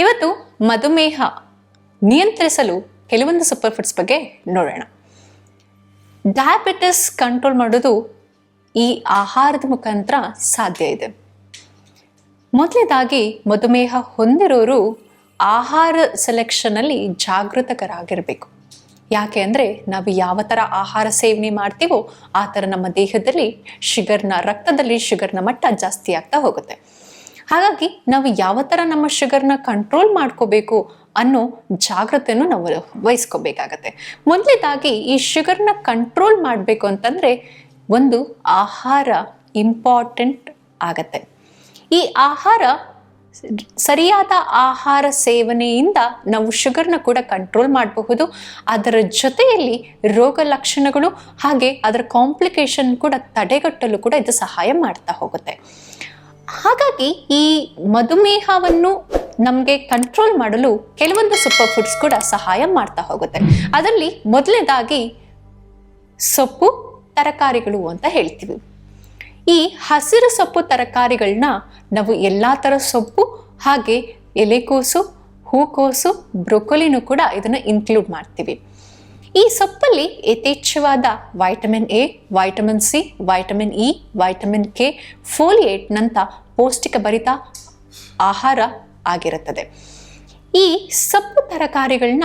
ಇವತ್ತು ಮಧುಮೇಹ ನಿಯಂತ್ರಿಸಲು ಕೆಲವೊಂದು ಸೂಪರ್ ಫುಡ್ಸ್ ಬಗ್ಗೆ ನೋಡೋಣ. ಡಯಾಬಿಟಿಸ್ ಕಂಟ್ರೋಲ್ ಮಾಡೋದು ಈ ಆಹಾರದ ಮುಖಾಂತರ ಸಾಧ್ಯ ಇದೆ. ಮೊದಲನೇದಾಗಿ ಮಧುಮೇಹ ಹೊಂದಿರೋರು ಆಹಾರ ಸೆಲೆಕ್ಷನಲ್ಲಿ ಜಾಗೃತಕರಾಗಿರಬೇಕು. ಯಾಕೆ ಅಂದರೆ ನಾವು ಯಾವ ಥರ ಆಹಾರ ಸೇವನೆ ಮಾಡ್ತೀವೋ ಆ ಥರ ನಮ್ಮ ದೇಹದಲ್ಲಿ ಶುಗರ್ನ ರಕ್ತದಲ್ಲಿ ಶುಗರ್ನ ಮಟ್ಟ ಜಾಸ್ತಿ ಆಗ್ತಾ ಹೋಗುತ್ತೆ. ಹಾಗಾಗಿ ನಾವು ಯಾವ ಥರ ನಮ್ಮ ಶುಗರ್ನ ಕಂಟ್ರೋಲ್ ಮಾಡ್ಕೋಬೇಕು ಅನ್ನೋ ಜಾಗ್ರತೆಯನ್ನು ನಾವು ವಹಿಸ್ಕೋಬೇಕಾಗತ್ತೆ. ಮೊದಲೇದಾಗಿ ಈ ಶುಗರ್ನ ಕಂಟ್ರೋಲ್ ಮಾಡಬೇಕು ಅಂತಂದರೆ ಒಂದು ಆಹಾರ ಇಂಪಾರ್ಟೆಂಟ್ ಆಗತ್ತೆ. ಈ ಆಹಾರ ಸರಿಯಾದ ಆಹಾರ ಸೇವನೆಯಿಂದ ನಾವು ಶುಗರ್ನ ಕೂಡ ಕಂಟ್ರೋಲ್ ಮಾಡಬಹುದು. ಅದರ ಜೊತೆಯಲ್ಲಿ ರೋಗ ಲಕ್ಷಣಗಳು ಹಾಗೆ ಅದರ ಕಾಂಪ್ಲಿಕೇಶನ್ ಕೂಡ ತಡೆಗಟ್ಟಲು ಕೂಡ ಇದು ಸಹಾಯ ಮಾಡ್ತಾ ಹೋಗುತ್ತೆ. ಹಾಗಾಗಿ ಈ ಮಧುಮೇಹವನ್ನು ನಮಗೆ ಕಂಟ್ರೋಲ್ ಮಾಡಲು ಕೆಲವೊಂದು ಸೂಪರ್ ಫುಡ್ಸ್ ಕೂಡ ಸಹಾಯ ಮಾಡ್ತಾ ಹೋಗುತ್ತೆ. ಅದರಲ್ಲಿ ಮೊದಲನೇದಾಗಿ ಸೊಪ್ಪು, ತರಕಾರಿಗಳು ಅಂತ ಹೇಳ್ತೀವಿ. ಈ ಹಸಿರು ಸೊಪ್ಪು ತರಕಾರಿಗಳನ್ನ ನಾವು ಎಲ್ಲ ಥರ ಸೊಪ್ಪು, ಹಾಗೆ ಎಲೆಕೋಸು, ಹೂಕೋಸು, ಬ್ರೊಕೊಲಿನೂ ಕೂಡ ಇದನ್ನು ಇನ್ಕ್ಲೂಡ್ ಮಾಡ್ತೀವಿ. ಈ ಸೊಪ್ಪಲ್ಲಿ ಯಥೇಚ್ಛವಾದ vitamin A vitamin C vitamin E vitamin K ಫೋಲಿಯೇಟ್ನಂಥ ಪೌಷ್ಟಿಕ ಭರಿತ ಆಹಾರ ಆಗಿರುತ್ತದೆ. ಈ ಸೊಪ್ಪು ತರಕಾರಿಗಳನ್ನ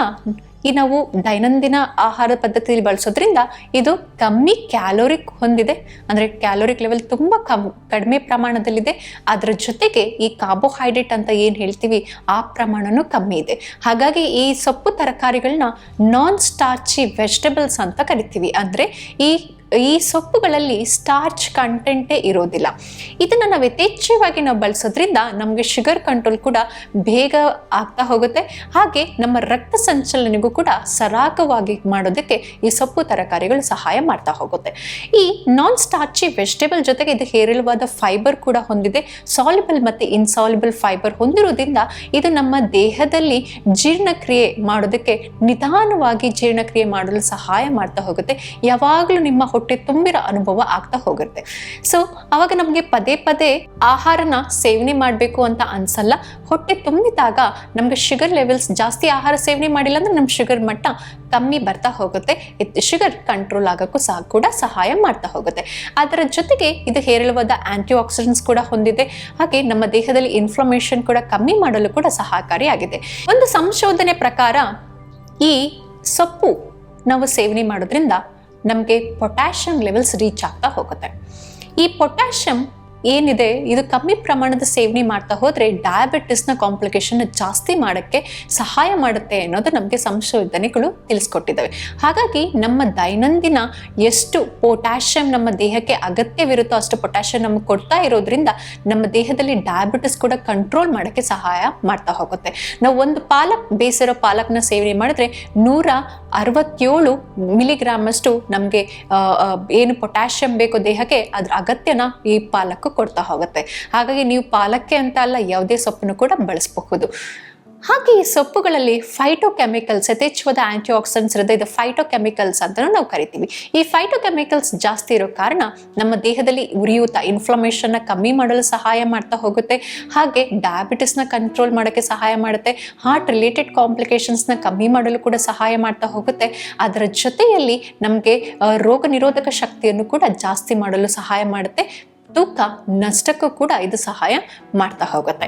ಈ ನಾವು ದೈನಂದಿನ ಆಹಾರ ಪದ್ಧತಿಯಲ್ಲಿ ಬಳಸೋದ್ರಿಂದ ಇದು ಕಮ್ಮಿ ಕ್ಯಾಲೋರಿಕ್ ಹೊಂದಿದೆ. ಅಂದರೆ ಕ್ಯಾಲೋರಿಕ್ ಲೆವೆಲ್ ತುಂಬ ಕಮ್, ಕಡಿಮೆ ಪ್ರಮಾಣದಲ್ಲಿದೆ. ಅದರ ಜೊತೆಗೆ ಈ ಕಾರ್ಬೋಹೈಡ್ರೇಟ್ ಅಂತ ಏನು ಹೇಳ್ತೀವಿ, ಆ ಪ್ರಮಾಣನೂ ಕಮ್ಮಿ ಇದೆ. ಹಾಗಾಗಿ ಈ ಸೊಪ್ಪು ತರಕಾರಿಗಳನ್ನ ನಾನ್ ಸ್ಟಾರ್ಚಿ ವೆಜಿಟೇಬಲ್ಸ್ ಅಂತ ಕರಿತೀವಿ. ಅಂದರೆ ಈ ಈ ಸೊಪ್ಪುಗಳಲ್ಲಿ ಸ್ಟಾರ್ಚ್ ಕಂಟೆಂಟೇ ಇರೋದಿಲ್ಲ. ಇದನ್ನು ನಾವು ಯಥೇಚ್ಛವಾಗಿ ನಾವು ಬಳಸೋದ್ರಿಂದ ನಮಗೆ ಶುಗರ್ ಕಂಟ್ರೋಲ್ ಕೂಡ ಬೇಗ ಆಗ್ತಾ ಹೋಗುತ್ತೆ. ಹಾಗೆ ನಮ್ಮ ರಕ್ತ ಸಂಚಲನೆಗೂ ಕೂಡ ಸರಾಗವಾಗಿ ಮಾಡೋದಕ್ಕೆ ಈ ಸೊಪ್ಪು ತರಕಾರಿಗಳು ಸಹಾಯ ಮಾಡ್ತಾ ಹೋಗುತ್ತೆ. ಈ ನಾನ್ ಸ್ಟಾರ್ಚಿ ವೆಜಿಟೇಬಲ್ ಜೊತೆಗೆ ಇದು ಹೇರಳವಾದ ಫೈಬರ್ ಕೂಡ ಹೊಂದಿದೆ. ಸಾಲಿಬಲ್ ಮತ್ತು ಇನ್ಸಾಲಿಬಲ್ ಫೈಬರ್ ಹೊಂದಿರೋದ್ರಿಂದ ಇದು ನಮ್ಮ ದೇಹದಲ್ಲಿ ಜೀರ್ಣಕ್ರಿಯೆ ಮಾಡೋದಕ್ಕೆ ನಿಧಾನವಾಗಿ ಜೀರ್ಣಕ್ರಿಯೆ ಮಾಡಲು ಸಹಾಯ ಮಾಡ್ತಾ ಹೋಗುತ್ತೆ. ಯಾವಾಗಲೂ ನಿಮ್ಮ ತುಂಬಿರೋ ಅನುಭವ ಆಗ್ತಾ ಹೋಗುತ್ತೆ ಸೊ ಅವಾಗ ನಮಗೆ ಪದೇ ಪದೇ ಆಹಾರನ ಸೇವನೆ ಮಾಡಬೇಕು ಅಂತ ಅನ್ಸಲ್ಲ. ಹೊಟ್ಟೆ ತುಂಬಿದಾಗ ನಮಗೆ ಶುಗರ್ ಲೆವೆಲ್ಸ್ ಜಾಸ್ತಿ ಆಹಾರ ಸೇವನೆ ಮಾಡಿಲ್ಲ ಅಂದ್ರೆ ನಮ್ಮ ಶುಗರ್ ಮಟ್ಟ ಕಮ್ಮಿ ಬರ್ತಾ ಹೋಗುತ್ತೆ. ಶುಗರ್ ಕಂಟ್ರೋಲ್ ಆಗೋಕ್ಕೂ ಸಹ ಕೂಡ ಸಹಾಯ ಮಾಡ್ತಾ ಹೋಗುತ್ತೆ. ಅದರ ಜೊತೆಗೆ ಇದು ಹೇರಳವಾದ ಆಂಟಿ ಆಕ್ಸಿಡೆಂಟ್ಸ್ ಕೂಡ ಹೊಂದಿದೆ. ಹಾಗೆ ನಮ್ಮ ದೇಹದಲ್ಲಿ ಇನ್ಫ್ಲಮೇಷನ್ ಕೂಡ ಕಮ್ಮಿ ಮಾಡಲು ಕೂಡ ಸಹಕಾರಿಯಾಗಿದೆ. ಒಂದು ಸಂಶೋಧನೆ ಪ್ರಕಾರ ಈ ಸೊಪ್ಪು ನಾವು ಸೇವನೆ ಮಾಡೋದ್ರಿಂದ ನಮಗೆ ಪೊಟ್ಯಾಷಿಯಂ ಲೆವೆಲ್ಸ್ ರೀಚ್ ಆಗ್ತಾ ಹೋಗುತ್ತೆ. ಈ ಪೊಟ್ಯಾಷಿಯಂ ಏನಿದೆ? ಇದು ಕಮ್ಮಿ ಪ್ರಮಾಣದ ಸೇವನೆ ಮಾಡ್ತಾ ಹೋದರೆ ಡಯಾಬಿಟಿಸ್ನ ಕಾಂಪ್ಲಿಕೇಶನ್ ಜಾಸ್ತಿ ಮಾಡೋಕ್ಕೆ ಸಹಾಯ ಮಾಡುತ್ತೆ ಅನ್ನೋದು ನಮಗೆ ಸಂಶೋಧನೆಗಳು ತಿಳಿಸ್ಕೊಟ್ಟಿದ್ದಾವೆ. ಹಾಗಾಗಿ ನಮ್ಮ ದೈನಂದಿನ ಎಷ್ಟು ಪೊಟ್ಯಾಷಿಯಂ ನಮ್ಮ ದೇಹಕ್ಕೆ ಅಗತ್ಯವಿರುತ್ತೋ ಅಷ್ಟು ಪೊಟ್ಯಾಷಿಯಂ ನಮ್ಗೆ ಕೊಡ್ತಾ ಇರೋದ್ರಿಂದ ನಮ್ಮ ದೇಹದಲ್ಲಿ ಡಯಾಬಿಟಿಸ್ ಕೂಡ ಕಂಟ್ರೋಲ್ ಮಾಡೋಕ್ಕೆ ಸಹಾಯ ಮಾಡ್ತಾ ಹೋಗುತ್ತೆ. ನಾವು ಒಂದು ಪಾಲಕ್ ಬೇಯಿಸಿರೋ ಪಾಲಕ್ನ ಸೇವನೆ ಮಾಡಿದ್ರೆ ನೂರ ಅರವತ್ತೇಳು ಮಿಲಿಗ್ರಾಮ್ ಅಷ್ಟು ನಮಗೆ ಏನು ಪೊಟ್ಯಾಷಿಯಂ ಬೇಕೋ ದೇಹಕ್ಕೆ ಅದ್ರ ಅಗತ್ಯನ ಈ ಪಾಲಕ್ ಕೊಡ್ತಾ ಹೋಗುತ್ತೆ. ಹಾಗಾಗಿ ನೀವು ಪಾಲಕ್ಕೆ ಅಂತ ಅಲ್ಲ, ಯಾವುದೇ ಸೊಪ್ಪನ್ನು ಕೂಡ ಬಳಸಬಹುದು. ಹಾಗೆ ಈ ಸೊಪ್ಪುಗಳಲ್ಲಿ ಫೈಟೋಕೆಮಿಕಲ್ಸ್ ಯಥೇಚ್ಛವಾದ ಆಂಟಿ ಆಕ್ಸಿಡೆಂಟ್ಸ್ ಇರುತ್ತೆ. ಇದು ಫೈಟೋಕೆಮಿಕಲ್ಸ್ ಅಂತಲೂ ನಾವು ಕರಿತೀವಿ. ಈ ಫೈಟೋಕೆಮಿಕಲ್ಸ್ ಜಾಸ್ತಿ ಇರೋ ಕಾರಣ ನಮ್ಮ ದೇಹದಲ್ಲಿ ಉರಿಯೂತ ಇನ್ಫ್ಲಮೇಷನ್ನ ಕಮ್ಮಿ ಮಾಡಲು ಸಹಾಯ ಮಾಡ್ತಾ ಹೋಗುತ್ತೆ. ಹಾಗೆ ಡಯಾಬಿಟಿಸ್ನ ಕಂಟ್ರೋಲ್ ಮಾಡೋಕ್ಕೆ ಸಹಾಯ ಮಾಡುತ್ತೆ. ಹಾರ್ಟ್ ರಿಲೇಟೆಡ್ ಕಾಂಪ್ಲಿಕೇಶನ್ಸ್ನ ಕಮ್ಮಿ ಮಾಡಲು ಕೂಡ ಸಹಾಯ ಮಾಡ್ತಾ ಹೋಗುತ್ತೆ. ಅದರ ಜೊತೆಯಲ್ಲಿ ನಮಗೆ ರೋಗ ನಿರೋಧಕ ಶಕ್ತಿಯನ್ನು ಕೂಡ ಜಾಸ್ತಿ ಮಾಡಲು ಸಹಾಯ ಮಾಡುತ್ತೆ. ತೂಕ ನಷ್ಟಕ್ಕೂ ಕೂಡ ಇದು ಸಹಾಯ ಮಾಡ್ತಾ ಹೋಗುತ್ತೆ.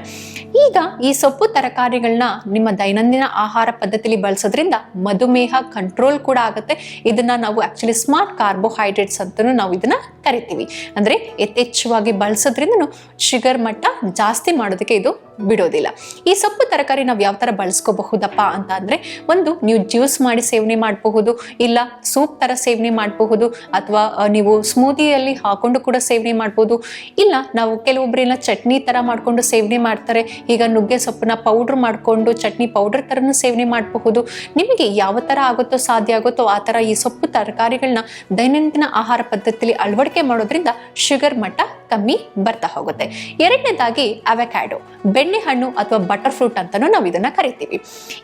ಈಗ ಈ ಸೊಪ್ಪು ತರಕಾರಿಗಳನ್ನ ನಿಮ್ಮ ದೈನಂದಿನ ಆಹಾರ ಪದ್ಧತಿಲಿ ಬಳಸೋದ್ರಿಂದ ಮಧುಮೇಹ ಕಂಟ್ರೋಲ್ ಕೂಡ ಆಗುತ್ತೆ. ಇದನ್ನ ನಾವು ಆಕ್ಚುಲಿ ಸ್ಮಾರ್ಟ್ ಕಾರ್ಬೋಹೈಡ್ರೇಟ್ಸ್ ಅಂತಲೂ ನಾವು ಇದನ್ನ ಕರಿತೀವಿ. ಅಂದರೆ ಯಥೇಚ್ಛವಾಗಿ ಬಳಸೋದ್ರಿಂದ ಶುಗರ್ ಮಟ್ಟ ಜಾಸ್ತಿ ಮಾಡೋದಕ್ಕೆ ಇದು ಬಿಡೋದಿಲ್ಲ. ಈ ಸೊಪ್ಪು ತರಕಾರಿ ನಾವು ಯಾವ ಥರ ಬಳಸ್ಕೋಬಹುದಪ್ಪ ಅಂತ ಅಂದರೆ ಒಂದು ನೀವು ಜ್ಯೂಸ್ ಮಾಡಿ ಸೇವನೆ ಮಾಡಬಹುದು, ಇಲ್ಲ ಸೂಪ್ ಥರ ಸೇವನೆ ಮಾಡಬಹುದು, ಅಥವಾ ನೀವು ಸ್ಮೂದಿಯಲ್ಲಿ ಹಾಕೊಂಡು ಕೂಡ ಸೇವನೆ ಮಾಡ್ಬೋದು ಇಲ್ಲ ನಾವು ಕೆಲವೊಬ್ಬರೆಲ್ಲ ಚಟ್ನಿ ಥರ ಮಾಡಿಕೊಂಡು ಸೇವನೆ ಮಾಡ್ತಾರೆ, ಈಗ ನುಗ್ಗೆ ಸೊಪ್ಪನ್ನ ಪೌಡ್ರ್ ಮಾಡಿಕೊಂಡು ಚಟ್ನಿ ಪೌಡರ್ ಥರನೂ ಸೇವನೆ ಮಾಡಬಹುದು. ನಿಮಗೆ ಯಾವ ಥರ ಆಗುತ್ತೋ ಸಾಧ್ಯ ಆಗುತ್ತೋ ಆ ಥರ ಈ ಸೊಪ್ಪು ತರಕಾರಿಗಳನ್ನ ದೈನಂದಿನ ಆಹಾರ ಪದ್ಧತಿಯಲ್ಲಿ ಅಳವಡಿಕೆ ಮಾಡೋದ್ರಿಂದ ಶುಗರ್ ಮಟ್ಟ ಕಮ್ಮಿ ಬರ್ತಾ ಹೋಗುತ್ತೆ. ಎರಡನೇದಾಗಿ ಅವೆಕ್ಯಾಡೋ ಬೆಣ್ಣೆ ಹಣ್ಣು ಅಥವಾ ಬಟರ್ ಫ್ರೂಟ್ ಅಂತಾನೂ ನಾವು ಇದನ್ನ ಕರಿತೀವಿ.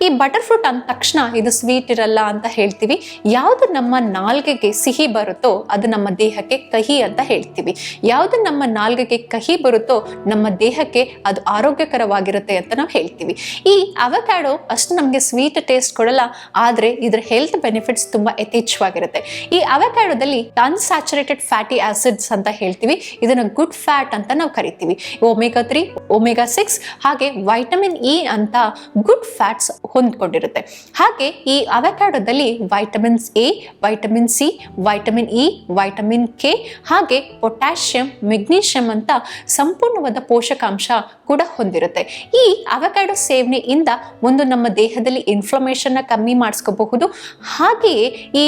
ಈ ಬಟರ್ ಫ್ರೂಟ್ ಅಂದ ತಕ್ಷಣ ಇದು ಸ್ವೀಟ್ ಇರಲ್ಲ ಅಂತ ಹೇಳ್ತೀವಿ. ಯಾವುದು ನಮ್ಮ ನಾಲ್ಗೆಗೆ ಸಿಹಿ ಬರುತ್ತೋ ಅದು ನಮ್ಮ ದೇಹಕ್ಕೆ ಕಹಿ ಅಂತ ಹೇಳ್ತೀವಿ. ಯಾವುದು ನಮ್ಮ ನಾಲ್ಗೆಗೆ ಕಹಿ ಬರುತ್ತೋ ನಮ್ಮ ದೇಹಕ್ಕೆ ಅದು ಆರೋಗ್ಯಕರವಾಗಿರುತ್ತೆ ಅಂತ ನಾವು ಹೇಳ್ತೀವಿ. ಈ ಅವಕ್ಯಾಡೋ ಅಷ್ಟು ನಮಗೆ ಸ್ವೀಟ್ ಟೇಸ್ಟ್ ಕೊಡಲ್ಲ, ಆದರೆ ಇದರ ಹೆಲ್ತ್ ಬೆನಿಫಿಟ್ಸ್ ತುಂಬಾ ಯಥೇಚ್ಛವಾಗಿರುತ್ತೆ. ಈ ಅವಕ್ಯಾಡೋದಲ್ಲಿ ಅನ್ಸ್ಯಾಚುರೇಟೆಡ್ ಫ್ಯಾಟಿ ಆಸಿಡ್ಸ್ ಅಂತ ಹೇಳ್ತೀವಿ. ಇದನ್ನು ಗುಡ್ ಫ್ಯಾಟ್ ಅಂತ ನಾವು ಕರಿತೀವಿ. ಒಮೆಗಾ ತ್ರೀ ಒಮೆಗಾ ಸಿಕ್ಸ್ ಹಾಗೆ ವೈಟಮಿನ್ ಇ ಅಂತ ಗುಡ್ ಫ್ಯಾಟ್ಸ್ ಹೊಂದ್ಕೊಂಡಿರುತ್ತೆ. ಹಾಗೆ ಈ ಅವಕಾಡೋದಲ್ಲಿ vitamins A vitamin C vitamin E vitamin K ಹಾಗೆ ಪೊಟ್ಯಾಷಿಯಂ ಮೆಗ್ನೀಷಿಯಂ ಅಂತ ಸಂಪೂರ್ಣವಾದ ಪೋಷಕಾಂಶ ಕೂಡ ಹೊಂದಿರುತ್ತೆ. ಈ ಅವಕಾಡೋ ಸೇವನೆಯಿಂದ ಒಂದು ನಮ್ಮ ದೇಹದಲ್ಲಿ ಇನ್ಫ್ಲಮೇಷನ್ನ ಕಮ್ಮಿ ಮಾಡಿಸ್ಕೋಬಹುದು. ಹಾಗೆಯೇ ಈ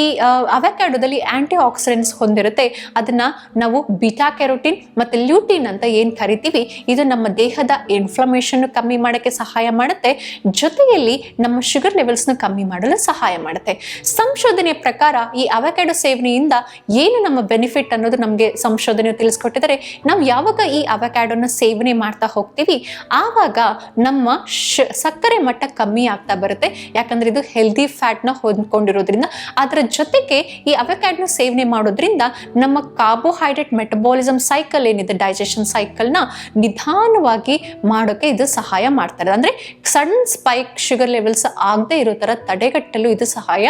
ಅವಕಾಡೋದಲ್ಲಿ ಆಂಟಿ ಆಕ್ಸಿಡೆಂಟ್ಸ್ ಹೊಂದಿರುತ್ತೆ. ಅದನ್ನ ನಾವು ಬಿಟಾ ಕೆರೋಟಿನ್ ಮತ್ತು ಲ್ಯೂಟಿನ್ ಅಂತ ಏನು ಕರಿತೀವಿ, ಇದು ನಮ್ಮ ದೇಹದ ಇನ್ಫ್ಲಮೇಷನ್ ಕಮ್ಮಿ ಮಾಡೋಕ್ಕೆ ಸಹಾಯ ಮಾಡುತ್ತೆ. ಜೊತೆಯಲ್ಲಿ ನಮ್ಮ ಶುಗರ್ ಲೆವೆಲ್ಸ್ನ ಕಮ್ಮಿ ಮಾಡಲು ಸಹಾಯ ಮಾಡುತ್ತೆ. ಸಂಶೋಧನೆ ಪ್ರಕಾರ ಈ ಅವಕ್ಯಾಡೋ ಸೇವನೆಯಿಂದ ಏನು ನಮ್ಮ ಬೆನಿಫಿಟ್ ಅನ್ನೋದು ನಮಗೆ ಸಂಶೋಧನೆ ತಿಳಿಸ್ಕೊಟ್ಟಿದ್ದಾರೆ. ನಾವು ಯಾವಾಗ ಈ ಅವಕ್ಯಾಡೋನ ಸೇವನೆ ಮಾಡ್ತಾ ಹೋಗ್ತೀವಿ, ಆವಾಗ ನಮ್ಮ ಶ, ಸಕ್ಕರೆ ಮಟ್ಟ ಕಮ್ಮಿ ಆಗ್ತಾ ಬರುತ್ತೆ. ಯಾಕಂದ್ರೆ ಇದು ಹೆಲ್ದಿ ಫ್ಯಾಟ್ನ ಹೊಂದ್ಕೊಂಡಿರೋದ್ರಿಂದ. ಅದರ ಜೊತೆಗೆ ಈ ಅವಕ್ಯಾಡ್ನ ಸೇವನೆ ಮಾಡೋದ್ರಿಂದ ನಮ್ಮ ಕಾರ್ಬೋಹೈಡ್ರೇಟ್ ಮೆಟಬಾಲಿಸಮ್ ಸೈಕಲ್ ಏನಿದೆ ಡೈಜೆಷನ್ ಸೈಕಲ್ನ ನಿಧಾನವಾಗಿ ಮಾಡೋಕೆ ಇದು ಸಹಾಯ ಮಾಡ್ತಾರೆ. ಅಂದರೆ ಸಡನ್ ಸ್ಪೈಕ್ ಶುಗರ್ ಲೆವೆಲ್ಸ್ ಆಗದೆ ಇರೋ ಥರ ತಡೆಗಟ್ಟಲು ಇದು ಸಹಾಯ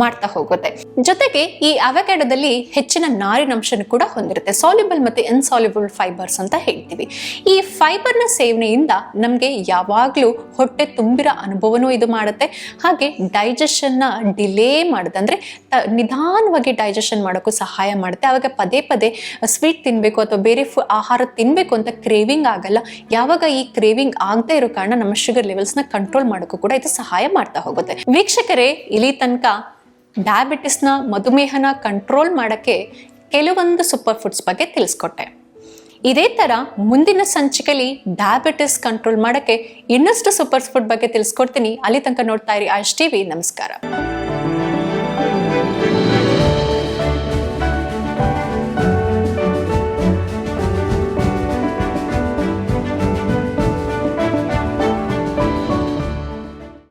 ಮಾಡ್ತಾ ಹೋಗುತ್ತೆ. ಜೊತೆಗೆ ಈ ಅವಕ್ಯಾಡೋದಲ್ಲಿ ಹೆಚ್ಚಿನ ನಾರಿನಂಶನ ಕೂಡ ಹೊಂದಿರುತ್ತೆ. ಸಾಲ್ಯುಬಲ್ ಮತ್ತೆ ಇನ್ಸಾಲ್ಯುಬಲ್ ಫೈಬರ್ಸ್ ಅಂತ ಹೇಳ್ತೀವಿ. ಈ ಫೈಬರ್ನ ಸೇವನೆಯಿಂದ ನಮಗೆ ಯಾವಾಗಲೂ ಹೊಟ್ಟೆ ತುಂಬಿರೋ ಅನುಭವನೂ ಇದು ಮಾಡುತ್ತೆ. ಹಾಗೆ ಡೈಜೆಷನ್ನ ಡಿಲೇ ಮಾಡುತ್ತೆ. ಅಂದರೆ ನಿಧಾನವಾಗಿ ಡೈಜೆಷನ್ ಮಾಡೋಕ್ಕೂ ಸಹಾಯ ಮಾಡುತ್ತೆ. ಆವಾಗ ಪದೇ ಪದೇ ಸ್ವೀಟ್ ತಿನ್ನಬೇಕು ಅಥವಾ ಬೇರೆ ಫು, ಆಹಾರ ತಿನ್ನಬೇಕು ಅಂತ ಕ್ರೇವಿಂಗ್ ಆಗಲ್ಲ. ಯಾವಾಗ ಈ ಕ್ರೇವಿಂಗ್ ಆಗದೆ ಇರೋ ಕಾರಣ ನಮ್ಮ ಶುಗರ್ ಲೆವೆಲ್ಸ್ನ ಕಂಟ್ರೋಲ್ ಮಾಡೋಕ್ಕೂ ಕೂಡ ಇದು ಸಹಾಯ ಮಾಡ್ತಾ ಹೋಗುತ್ತೆ. ವೀಕ್ಷಕರೇ, ಇಲ್ಲಿ ತನಕ ಡಯಾಬಿಟಿಸ್ನ ಮಧುಮೇಹನ ಕಂಟ್ರೋಲ್ ಮಾಡೋಕ್ಕೆ ಕೆಲವೊಂದು ಸೂಪರ್ ಫುಡ್ಸ್ ಬಗ್ಗೆ ತಿಳಿಸ್ಕೊಟ್ಟೆ. ಇದೇ ಥರ ಮುಂದಿನ ಸಂಚಿಕೆಯಲ್ಲಿ ಡಯಾಬಿಟಿಸ್ ಕಂಟ್ರೋಲ್ ಮಾಡೋಕ್ಕೆ ಇನ್ನಷ್ಟು ಸೂಪರ್ ಫುಡ್ ಬಗ್ಗೆ ತಿಳಿಸ್ಕೊಡ್ತೀನಿ. ಅಲ್ಲಿ ತನಕ ನೋಡ್ತಾ ಇರಿ ಆಶ್ ಟಿವಿ. ನಮಸ್ಕಾರ.